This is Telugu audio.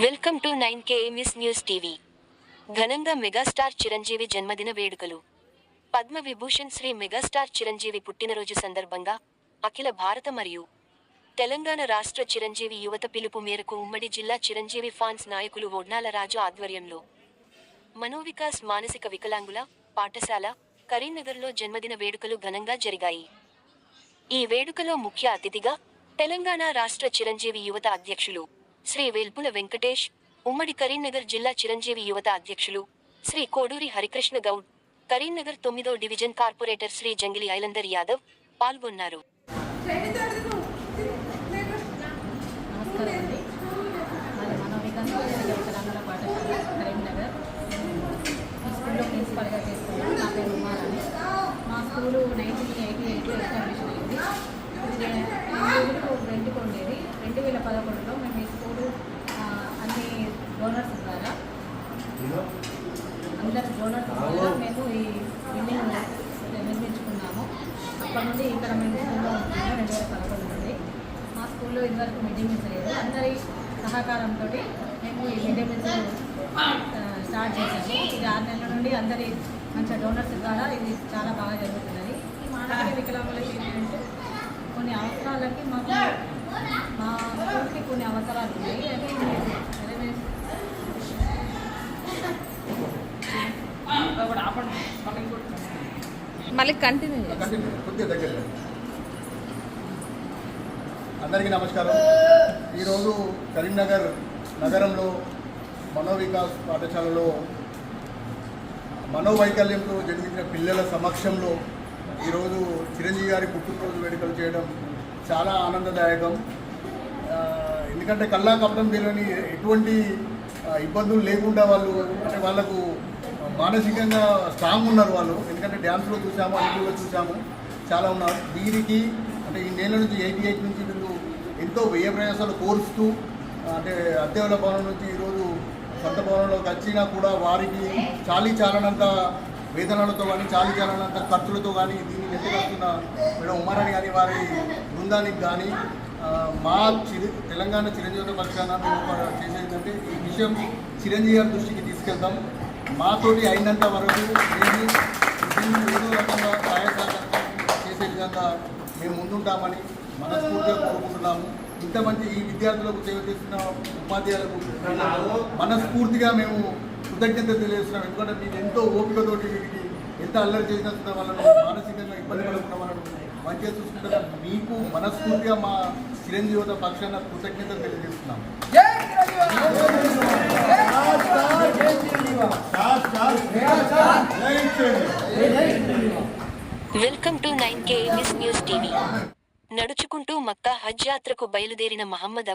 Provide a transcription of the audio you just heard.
Welcome to nine KMS news TV. ఘనంగా మెగాస్టార్ చిరంజీవి జన్మదిన వేడుకలు. పద్మ విభూషణ్ శ్రీ మెగాస్టార్ చిరంజీవి పుట్టినరోజు సందర్భంగా అఖిల భారత మరియు తెలంగాణ రాష్ట్ర చిరంజీవి యువత పిలుపు మేరకు ఉమ్మడి జిల్లా చిరంజీవి ఫాన్స్ నాయకులు ఒడ్నాల రాజు ఆధ్వర్యంలో మనోవికాస్ మానసిక వికలాంగుల పాఠశాల కరీంనగర్లో జన్మదిన వేడుకలు ఘనంగా జరిగాయి. ఈ వేడుకలో ముఖ్య అతిథిగా తెలంగాణ రాష్ట్ర చిరంజీవి యువత అధ్యక్షులు శ్రీ వెల్పుల వెంకటేష్ ఉమ్మడి కరీంనగర్ జిల్లా చిరంజీవి యువత అధ్యక్షులు శ్రీ కోడూరి హరికృష్ణ గౌడ్ కరీంనగర్ తొమ్మిదో డివిజన్ కార్పొరేటర్ శ్రీ జంగిలి ఐలందర్ యాదవ్ పాల్గొన్నారు. స్కూలు నైన్టీన్ ఎయిటీ ఎయిట్లో ఎస్టాబ్లిష్ అయింది రెండు వేల పదకొండులో మేము ఈ స్కూలు ఆ, అన్ని డోనర్స్ ద్వారా అందరు డోనర్స్ ద్వారా మేము ఈ బిల్డింగ్ నిర్మించుకున్నాము అప్పటి నుండి ఇక్కడ మేము స్కూల్లో ఉంటున్నాము రెండు వేల పదకొండు నుండి. మా స్కూల్లో ఇదివరకు మిడ్ డే మీల్స్ లేదు అందరి సహకారంతో మేము ఈ మిడ్ డే మీల్స్ స్టార్ట్ చేశాము. ఇది ఆరు నెలల నుండి అందరి మంచి డోనర్స్ ద్వారా ఇది చాలా బాగా జరుగుతున్నది. ఈ వికలాంగులకి ఏంటంటే కొన్ని అవసరాలకి మాకు మా స్కూల్కి కొన్ని అవసరాలు ఉన్నాయి. మళ్ళీ కంటిన్యూ కంటిన్యూ, దగ్గర అందరికీ నమస్కారం. ఈరోజు కరీంనగర్ నగరంలో మనోవికాస్ పాఠశాలలో మనోవైకల్యంతో జన్మించిన పిల్లల సమక్షంలో ఈరోజు చిరంజీవి గారి పుట్టినరోజు వేడుకలు చేయడం చాలా ఆనందదాయకం. ఎందుకంటే కల్లా కప్పడం తెలియని ఎటువంటి ఇబ్బందులు లేకుండా వాళ్ళు అంటే వాళ్ళకు మానసికంగా స్ట్రాంగ్ ఉన్నారు వాళ్ళు. ఎందుకంటే డ్యాన్స్లో చూసాము అన్నిలో చూసాము చాలా ఉన్నారు. దీనికి అంటే ఈ నెల నుంచి ఎయిటీ ఎయిట్ నుంచి వీళ్ళు ఎంతో వ్యయ ప్రయాసాలు కోరుస్తూ అంటే అద్దెల భవనం నుంచి ఈరోజు కొత్త భవనంలోకి వచ్చినా కూడా వారికి చాలీ చాలనంత వేతనాలతో కానీ చాలీ చాలనంత ఖర్చులతో కానీ దీన్ని నెట్టుకొస్తున్న మేడం ఉమారాణి కానీ వారి బృందానికి కానీ మా చిరు తెలంగాణ చిరంజీవి పక్షాన మేము ఒక చేసేదంటే ఈ విషయం చిరంజీవి గారి దృష్టికి తీసుకెళ్తాం. మాతోటి అయినంత వరకు దీన్ని ఏదో రకంగా సహాయ సహకారం చేసే విధంగా మేము ముందుంటామని మనస్ఫూర్తిగా కోరుకుంటున్నాము. ఇంత మంచి ఈ విద్యార్థులకు సేవ చేస్తున్న ఉపాధ్యాయులకు మనస్ఫూర్తిగా మేము కృతజ్ఞత తెలియజేస్తున్నాం. ఎందుకంటే మీరు ఎంతో ఓపికతోటి వీటికి ఎంత అల్లరి చేసినంత వాళ్ళను మానసికంగా ఇబ్బంది పడుతున్న వాళ్ళను మంచిగా చూసుకుంటున్న మీకు మనస్ఫూర్తిగా మా చిరంజీవిత పక్షాన కృతజ్ఞత తెలియజేస్తున్నాము. Welcome to nine K news TV. నడుచుకుంటూ మక్కా హజ్ యాత్రకు బయలుదేరిన మహమ్మద్